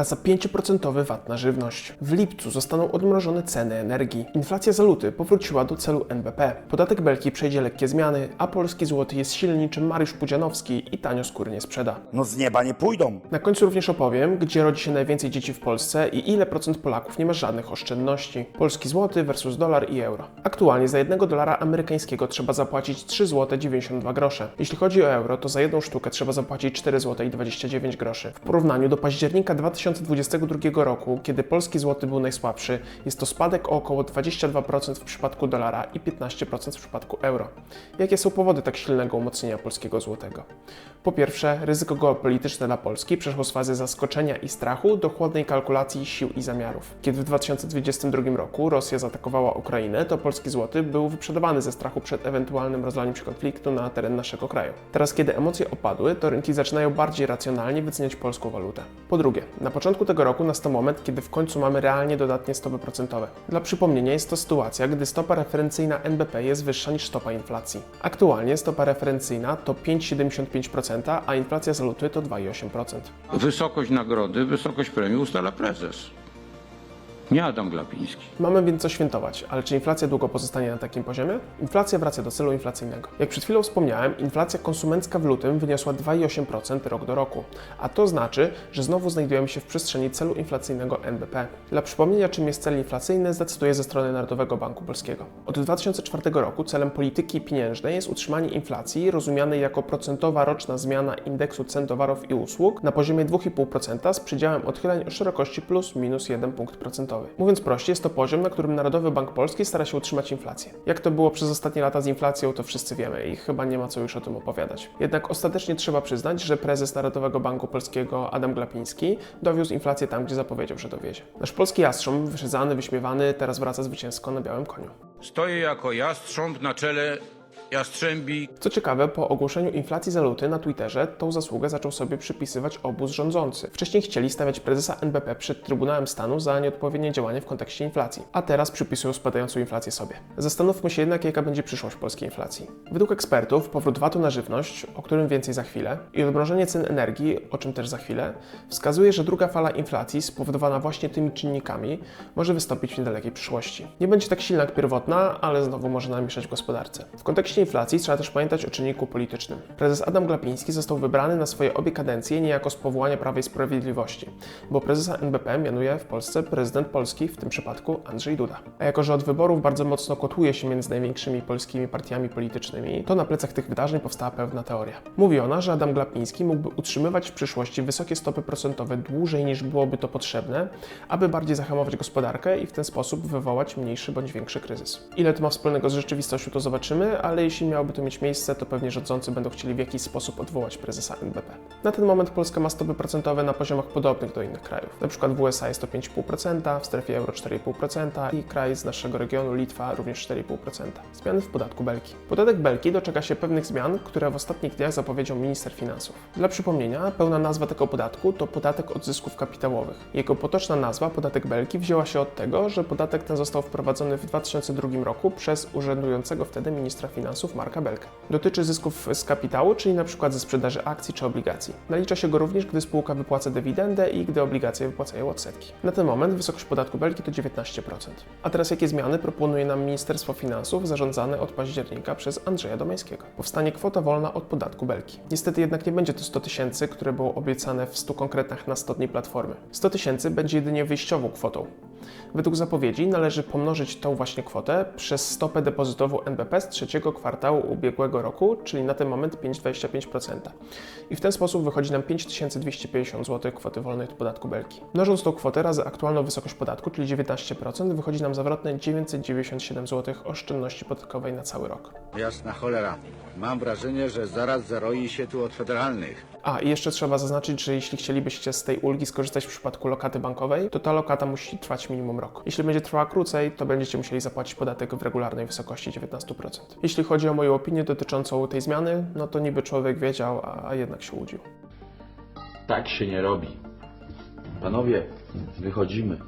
wraz za 5% VAT na żywność. W lipcu zostaną odmrożone ceny energii. Inflacja za luty powróciła do celu NBP. Podatek Belki przejdzie lekkie zmiany, a polski złoty jest silny niczym Mariusz Pudzianowski i tanio skóry nie sprzeda. No z nieba nie pójdą. Na końcu również opowiem, gdzie rodzi się najwięcej dzieci w Polsce i ile procent Polaków nie ma żadnych oszczędności. Polski złoty versus dolar i euro. Aktualnie za jednego dolara amerykańskiego trzeba zapłacić 3 zł 92 grosze. Jeśli chodzi o euro, to za jedną sztukę trzeba zapłacić 4 zł i 29 groszy. W porównaniu do października 2022 roku, kiedy polski złoty był najsłabszy, jest to spadek o około 22% w przypadku dolara i 15% w przypadku euro. Jakie są powody tak silnego umocnienia polskiego złotego? Po pierwsze, ryzyko geopolityczne dla Polski przeszło z fazy zaskoczenia i strachu do chłodnej kalkulacji sił i zamiarów. Kiedy w 2022 roku Rosja zaatakowała Ukrainę, to polski złoty był wyprzedawany ze strachu przed ewentualnym rozlaniem się konfliktu na teren naszego kraju. Teraz, kiedy emocje opadły, to rynki zaczynają bardziej racjonalnie wyceniać polską walutę. Po drugie, na początku tego roku nastał moment, kiedy w końcu mamy realnie dodatnie stopy procentowe. Dla przypomnienia jest to sytuacja, gdy stopa referencyjna NBP jest wyższa niż stopa inflacji. Aktualnie stopa referencyjna to 5,75%, a inflacja za luty to 2,8%. Wysokość nagrody, wysokość premii ustala prezes. Nie Adam Glapiński. Mamy więc co świętować, ale czy inflacja długo pozostanie na takim poziomie? Inflacja wraca do celu inflacyjnego. Jak przed chwilą wspomniałem, inflacja konsumencka w lutym wyniosła 2,8% rok do roku, a to znaczy, że znowu znajdujemy się w przestrzeni celu inflacyjnego NBP. Dla przypomnienia, czym jest cel inflacyjny, zdecyduję ze strony Narodowego Banku Polskiego. Od 2004 roku celem polityki pieniężnej jest utrzymanie inflacji rozumianej jako procentowa roczna zmiana indeksu cen towarów i usług na poziomie 2,5% z przedziałem odchyleń o szerokości plus minus 1 punkt procentowy. Mówiąc prościej, jest to poziom, na którym Narodowy Bank Polski stara się utrzymać inflację. Jak to było przez ostatnie lata z inflacją, to wszyscy wiemy i chyba nie ma co już o tym opowiadać. Jednak ostatecznie trzeba przyznać, że prezes Narodowego Banku Polskiego Adam Glapiński dowiózł inflację tam, gdzie zapowiedział, że dowiezie. Nasz polski jastrząb, wyszedzany, wyśmiewany, teraz wraca zwycięsko na białym koniu. Stoję jako jastrząb na czele Co ciekawe, po ogłoszeniu inflacji za luty na Twitterze tą zasługę zaczął sobie przypisywać obóz rządzący. Wcześniej chcieli stawiać prezesa NBP przed Trybunałem Stanu za nieodpowiednie działanie w kontekście inflacji, a teraz przypisują spadającą inflację sobie. Zastanówmy się jednak, jaka będzie przyszłość polskiej inflacji. Według ekspertów powrót VAT-u na żywność, o którym więcej za chwilę, i odmrożenie cen energii, o czym też za chwilę, wskazuje, że druga fala inflacji spowodowana właśnie tymi czynnikami może wystąpić w niedalekiej przyszłości. Nie będzie tak silna jak pierwotna, ale znowu może namieszać w gospodarce. W kontekście inflacji trzeba też pamiętać o czynniku politycznym. Prezes Adam Glapiński został wybrany na swoje obie kadencje niejako z powołania Prawa i Sprawiedliwości, bo prezesa NBP mianuje w Polsce prezydent Polski, w tym przypadku Andrzej Duda. A jako, że od wyborów bardzo mocno kotuje się między największymi polskimi partiami politycznymi, to na plecach tych wydarzeń powstała pewna teoria. Mówi ona, że Adam Glapiński mógłby utrzymywać w przyszłości wysokie stopy procentowe dłużej niż byłoby to potrzebne, aby bardziej zahamować gospodarkę i w ten sposób wywołać mniejszy bądź większy kryzys. Ile to ma wspólnego z rzeczywistością, to zobaczymy, ale jeśli miałoby to mieć miejsce, to pewnie rządzący będą chcieli w jakiś sposób odwołać prezesa NBP. Na ten moment Polska ma stopy procentowe na poziomach podobnych do innych krajów. Na przykład w USA jest to 5,5%, w strefie euro 4,5% i kraj z naszego regionu, Litwa, również 4,5%. Zmiany w podatku Belki. Podatek Belki doczeka się pewnych zmian, które w ostatnich dniach zapowiedział minister finansów. Dla przypomnienia, pełna nazwa tego podatku to podatek od zysków kapitałowych. Jego potoczna nazwa, podatek Belki, wzięła się od tego, że podatek ten został wprowadzony w 2002 roku przez urzędującego wtedy ministra finansów Marka Belkę. Dotyczy zysków z kapitału, czyli np. ze sprzedaży akcji czy obligacji. Nalicza się go również, gdy spółka wypłaca dywidendę i gdy obligacje wypłacają odsetki. Na ten moment wysokość podatku Belki to 19%. A teraz jakie zmiany proponuje nam Ministerstwo Finansów zarządzane od października przez Andrzeja Domańskiego? Powstanie kwota wolna od podatku Belki. Niestety jednak nie będzie to 100 tysięcy, które było obiecane w 100 konkretach na 100 dni platformy. 100 tysięcy będzie jedynie wyjściową kwotą. Według zapowiedzi należy pomnożyć tą właśnie kwotę przez stopę depozytową NBP z trzeciego kwartału ubiegłego roku, czyli na ten moment 5,25%. I w ten sposób wychodzi nam 5250 zł kwoty wolnej od podatku Belki. Mnożąc tą kwotę razy aktualną wysokość podatku, czyli 19%, wychodzi nam zawrotne 997 zł oszczędności podatkowej na cały rok. Jasna cholera. Mam wrażenie, że zaraz zaroi się tu od federalnych. A i jeszcze trzeba zaznaczyć, że jeśli chcielibyście z tej ulgi skorzystać w przypadku lokaty bankowej, to ta lokata musi trwać minimum rok. Jeśli będzie trwała krócej, to będziecie musieli zapłacić podatek w regularnej wysokości 19%. Jeśli chodzi o moją opinię dotyczącą tej zmiany, no to niby człowiek wiedział, a jednak się łudził. Tak się nie robi. Panowie, wychodzimy.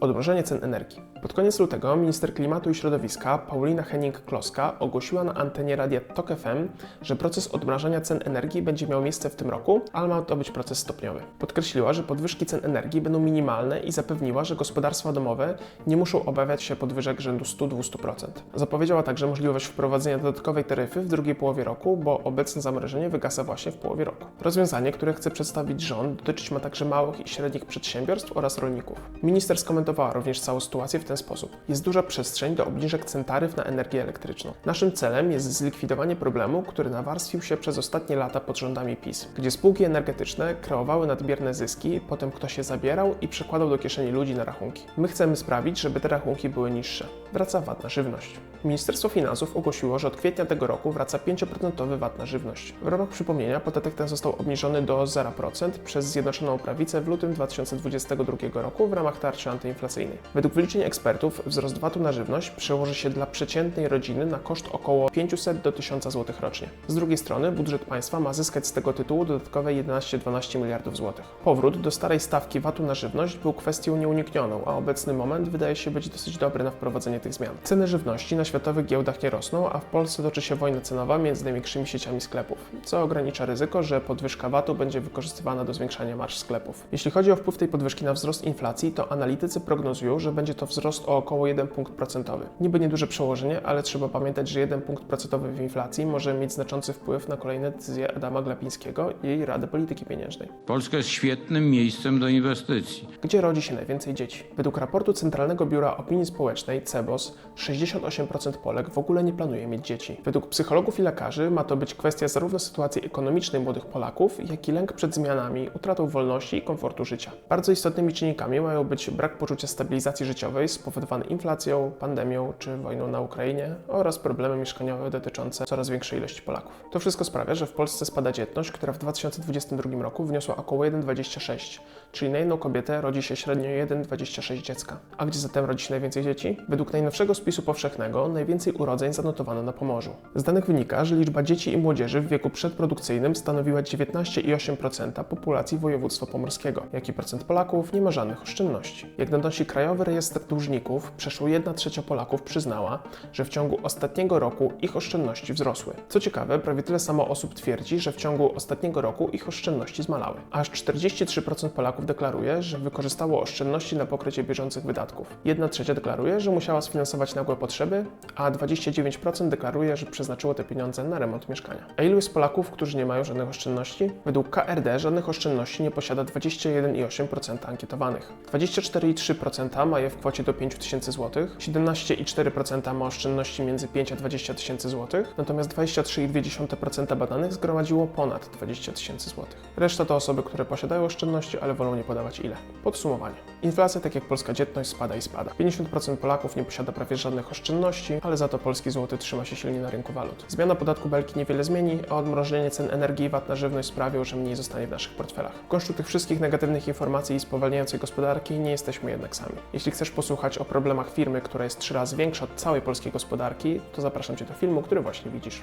Odmrożenie cen energii. Pod koniec lutego minister klimatu i środowiska Paulina Henning-Kloska ogłosiła na antenie radia TOK FM, że proces odmrażania cen energii będzie miał miejsce w tym roku, ale ma to być proces stopniowy. Podkreśliła, że podwyżki cen energii będą minimalne i zapewniła, że gospodarstwa domowe nie muszą obawiać się podwyżek rzędu 100-200%. Zapowiedziała także możliwość wprowadzenia dodatkowej taryfy w drugiej połowie roku, bo obecne zamrożenie wygasa właśnie w połowie roku. Rozwiązanie, które chce przedstawić rząd, dotyczyć ma także małych i średnich przedsiębiorstw oraz rolników. Minister skomentowała również całą sytuację w ten sposób. Jest duża przestrzeń do obniżek cen taryf na energię elektryczną. Naszym celem jest zlikwidowanie problemu, który nawarstwił się przez ostatnie lata pod rządami PiS, gdzie spółki energetyczne kreowały nadmierne zyski, potem ktoś je zabierał i przekładał do kieszeni ludzi na rachunki. My chcemy sprawić, żeby te rachunki były niższe. Wraca VAT na żywność. Ministerstwo Finansów ogłosiło, że od kwietnia tego roku wraca 5% VAT na żywność. W ramach przypomnienia podatek ten został obniżony do 0% przez Zjednoczoną Prawicę w lutym 2022 roku w ramach tarczy antyinflacyjnej. Według wyliczeń ekspertów wzrost VAT-u na żywność przełoży się dla przeciętnej rodziny na koszt około 500 do 1000 zł rocznie. Z drugiej strony budżet państwa ma zyskać z tego tytułu dodatkowe 11-12 miliardów złotych. Powrót do starej stawki VAT-u na żywność był kwestią nieuniknioną, a obecny moment wydaje się być dosyć dobry na wprowadzenie tych zmian. Ceny żywności na światowych giełdach nie rosną, a w Polsce toczy się wojna cenowa między największymi sieciami sklepów, co ogranicza ryzyko, że podwyżka VAT-u będzie wykorzystywana do zwiększania marż sklepów. Jeśli chodzi o wpływ tej podwyżki na wzrost inflacji, to analitycy prognozują, że będzie to wzrost o około 1 punkt procentowy. Niby nieduże przełożenie, ale trzeba pamiętać, że 1 punkt procentowy w inflacji może mieć znaczący wpływ na kolejne decyzje Adama Glapińskiego i Rady Polityki Pieniężnej. Polska jest świetnym miejscem do inwestycji. Gdzie rodzi się najwięcej dzieci? Według raportu Centralnego Biura Opinii Społecznej CEBOS 68% Polek w ogóle nie planuje mieć dzieci. Według psychologów i lekarzy ma to być kwestia zarówno sytuacji ekonomicznej młodych Polaków, jak i lęk przed zmianami, utratą wolności i komfortu życia. Bardzo istotnymi czynnikami mają być brak poczucia stabilizacji życiowej spowodowany inflacją, pandemią czy wojną na Ukrainie oraz problemy mieszkaniowe dotyczące coraz większej ilości Polaków. To wszystko sprawia, że w Polsce spada dzietność, która w 2022 roku wyniosła około 1,26, czyli na jedną kobietę rodzi się średnio 1,26 dziecka. A gdzie zatem rodzi się najwięcej dzieci? Według najnowszego spisu powszechnego najwięcej urodzeń zanotowano na Pomorzu. Z danych wynika, że liczba dzieci i młodzieży w wieku przedprodukcyjnym stanowiła 19,8% populacji województwa pomorskiego. Jaki procent Polaków nie ma żadnych oszczędności? Jak donosi Krajowy Rejestr Dłużników, przeszło 1 trzecia Polaków przyznała, że w ciągu ostatniego roku ich oszczędności wzrosły. Co ciekawe, prawie tyle samo osób twierdzi, że w ciągu ostatniego roku ich oszczędności zmalały. Aż 43% Polaków deklaruje, że wykorzystało oszczędności na pokrycie bieżących wydatków. 1 trzecia deklaruje, że musiała sfinansować nagłe potrzeby, a 29% deklaruje, że przeznaczyło te pieniądze na remont mieszkania. A ilu jest Polaków, którzy nie mają żadnych oszczędności? Według KRD żadnych oszczędności nie posiada 21,8% ankietowanych. 24,3% ma je w kwocie do 5 tysięcy złotych, 17,4% ma oszczędności między 5 a 20 tysięcy złotych, natomiast 23,2% badanych zgromadziło ponad 20 tysięcy złotych. Reszta to osoby, które posiadają oszczędności, ale wolą nie podawać ile. Podsumowanie. Inflacja, tak jak polska dzietność, spada i spada. 50% Polaków nie posiada prawie żadnych oszczędności, ale za to polski złoty trzyma się silnie na rynku walut. Zmiana podatku belki niewiele zmieni, a odmrożenie cen energii i VAT na żywność sprawią, że mniej zostanie w naszych portfelach. W kosztu tych wszystkich negatywnych informacji i spowalniającej gospodarki nie jesteśmy jednak sami. Jeśli chcesz posłuchać o problemach firmy, która jest trzy razy większa od całej polskiej gospodarki, to zapraszam Cię do filmu, który właśnie widzisz.